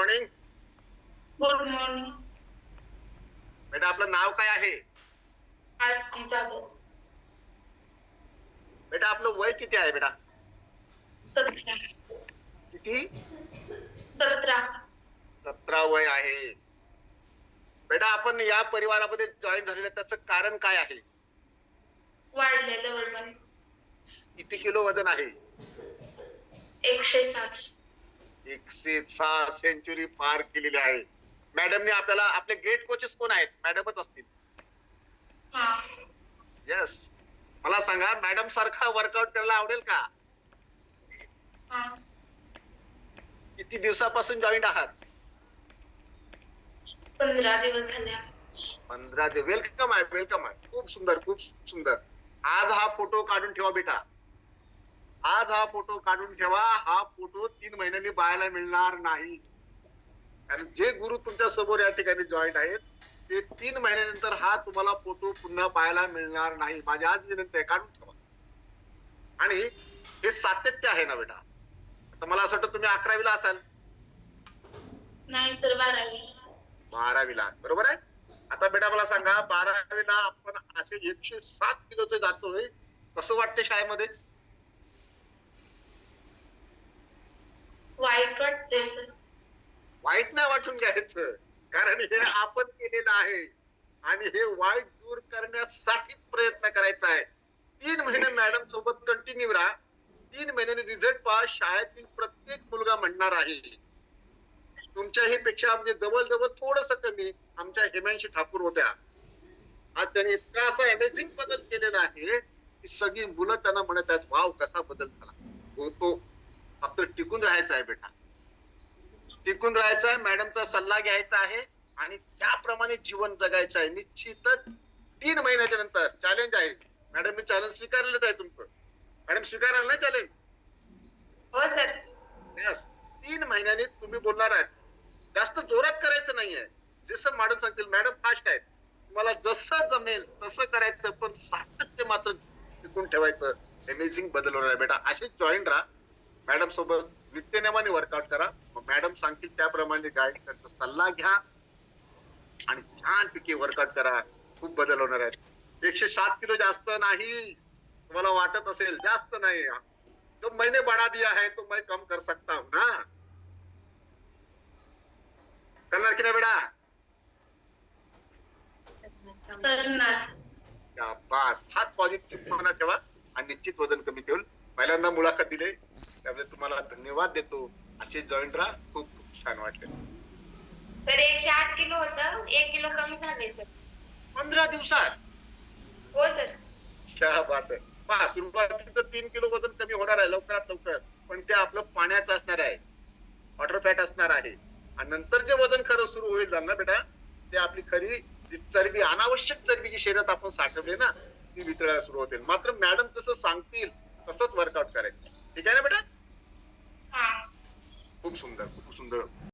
Morning good morning बेटा आपलं नाव काय आहे? आरती जाधव. बेटा आपलं वय किती आहे बेटा सतरा. किती? सतरा. सतरा वय आहे. बेटा आपण या परिवारामध्ये जॉईन झालेलं त्याचं कारण काय आहे? वाढलेलं वजन. किती किलो वजन आहे? एकशे सात एकशे सहा सेंचुरी पार केलेली आहे. मॅडमने आपल्याला आपले ग्रेट कोचेस कोण आहेत? मॅडमच असतील. हा येस मला सांगा मॅडम सारखा वर्कआउट करायला आवडेल का? हा किती दिवसापासून जॉईन आहात? पंधरा दिवस झाले. पंधरा ते वेलकम आहे वेलकम आहे. खूप सुंदर खूप सुंदर. आज हा फोटो काढून ठेवा बेटा. आज हा फोटो काढून ठेवा. हा फोटो तीन महिन्यांनी पाहायला मिळणार नाही. कारण जे गुरु तुमच्यासमोर या ठिकाणी जॉईंट आहेत ते तीन महिन्यानंतर हा तुम्हाला फोटो पुन्हा पाहायला मिळणार नाही. माझी आज विनंती आहे काढून ठेवा. आणि हे सातत्य आहे ना बेटा? आता मला असं वाटतं तुम्ही अकरावीला असाल. नाही सर बारावी. बारावीला. बरोबर आहे? आता बेटा मला सांगा बारावीला आपण असे एकशे सात किलोचे जातोय. कसं वाटते शाळेमध्ये वाईट वाटतंय सर वाईट नाही वाटून घ्यायचं कारण हे आपण केलेलं आहे. आणि हे वाईट दूर करण्यासाठीच प्रयत्न करायचा आहे. तीन महिने मॅडम सोबत कंटिन्यू राहा. तीन महिन्याने रिझल्ट पहा. शाळेतील प्रत्येक मुलगा म्हणणार आहे. तुमच्याही पेक्षा म्हणजे जवळ जवळ थोडस कमी आमच्या हेमांशी ठाकूर होत्या. आज त्यांनी इतका असा अमेझिंग बदल केलेला आहे की सगळी मुलं त्यांना म्हणत आहेत वाव कसा बदल झाला. होतो फक्त टिकून राहायचा आहे बेटा. टिकून राहायचं आहे मॅडमचा सल्ला घ्यायचा आहे आणि त्याप्रमाणे जीवन जगायचं आहे. निश्चितच तीन महिन्याच्या नंतर चॅलेंज आहे. मॅडम मी चॅलेंज स्वीकारलेलं आहे तुमचं. मॅडम स्वीकाराल ना चॅलेंज हो सर यस तीन महिन्यांनी तुम्ही बोलणार आहात. जास्त जोरात करायचं नाहीये. जसं मॅडम सांगतील मॅडम फास्ट आहेत तुम्हाला जसं जमेल तसं करायचं पण सातत्य मात्र टिकून ठेवायचं. अमेझिंग बदल होणार आहे. बेटा असेच जॉईन राहा. मॅडम सोबत नित्यनेमाने वर्कआउट करा. मग मॅडम सांगतील त्याप्रमाणे गाईड त्यांचा सल्ला घ्या. आणि छानपैकी वर्कआउट करा. खूप बदल होणार आहेत. एकशे सात किलो जास्त नाही. तुम्हाला वाटत असेल जास्त नाही. जो मैंने बढ़ा दिया है तो मैं कम कर सकता हूँ ना? करणार की नाही बास हाच पॉझिटिव्ह ठेवा. आणि निश्चित वजन कमी ठेवल पहिल्यांदा मुलाखत दिले. त्यामुळे तुम्हाला धन्यवाद देतो. असे जॉईंट राहा खूप खूप छान वाटले. तर एकशे आठ किलो होतं. एक किलो कमी झाले सर. पंधरा दिवसात. हो सर. बात आहे पहा सुरुवातीचं तीन किलो वजन कमी होणार आहे लवकरात लवकर. पण ते आपलं पाण्याचं असणार आहे. वॉटर फॅट असणार आहे. आणि नंतर जे वजन खरं सुरू होईल ना बेटा ते आपली खरी जी चरबी अनावश्यक चरबी जी शरीरात आपण साठवली ना ती वितळायला सुरू होतील मात्र मॅडम जसं सांगतील तसंच वर्कआउट करायचं. ठीक आहे ना बेटा? हा. खूप सुंदर खूप सुंदर.